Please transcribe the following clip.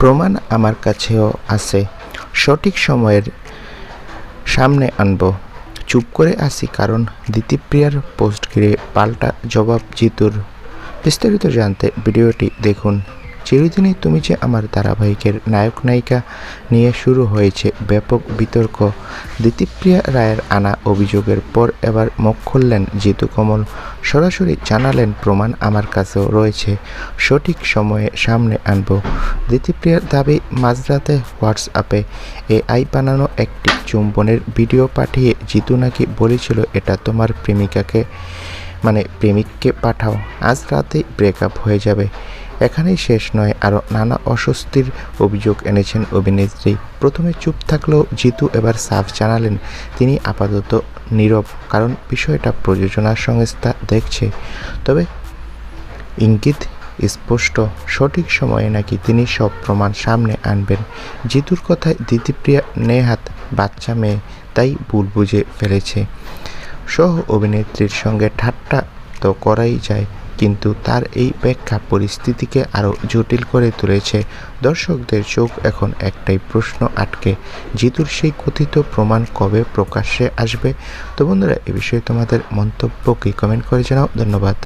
প্রমাণ আমার কাছেও আছে। সঠিক সময়ের সামনে আনব। চুপ করে আসি কারণ দিতিপ্রিয়ার পোস্ট ঘিরে পাল্টা জবাব জিতুর বিস্তারিত জানতে ভিডিওটি দেখুন। চিরদিনই তুমি যে আমার ধারাবাহিকের নায়ক নায়িকা নিয়ে শুরু হয়েছে ব্যাপক বিতর্ক দিতিপ্রিয়া রায়ের আনা অভিযোগের পর এবার মুখ খুললেন জিতু কমল। সরাসরি জানালেন, প্রমাণ আমার কাছেও রয়েছে, সঠিক সময়ে সামনে আনব। দিতিপ্রিয়ার দাবি, মাঝরাতে হোয়াটসঅ্যাপে এআই বানানো একটি চুম্বনের ভিডিও পাঠিয়ে জিতু নাকি বলেছিল, এটা তোমার প্রেমিকাকে মানে প্রেমিককে পাঠাও, আজ রাতেই ব্রেকআপ হয়ে যাবে। এখানেই শেষ নয়, আরও নানা অস্বস্তির অভিযোগ এনেছেন অভিনেত্রী। প্রথমে চুপ থাকলেও জিতু এবার সাফ জানালেন, তিনি আপাতত নীরব, কারণ বিষয়টা প্রযোজনা সংস্থা দেখছে। তবে ইঙ্গিত স্পষ্ট, সঠিক সময়ে নাকি তিনি সব প্রমাণ সামনে আনবেন। জিতুর কথায় দিতিপ্রিয়া নেহাত বাচ্চা মেয়ে, তাই ভুল বুঝে ফেলেছে। সহ অভিনেত্রীর সঙ্গে ঠাট্টা তো করাই যায় কিন্তু তার এই ব্যাখ্যা পরিস্থিতিকে আরও জটিল করে তুলেছে। দর্শকদের চোখ এখন একটাই প্রশ্ন আটকে, জিতুর সেই কথিত প্রমাণ কবে প্রকাশ্যে আসবে? তো বন্ধুরা, এ বিষয়ে তোমাদের মন্তব্য কি? কমেন্ট করে জানাও। ধন্যবাদ।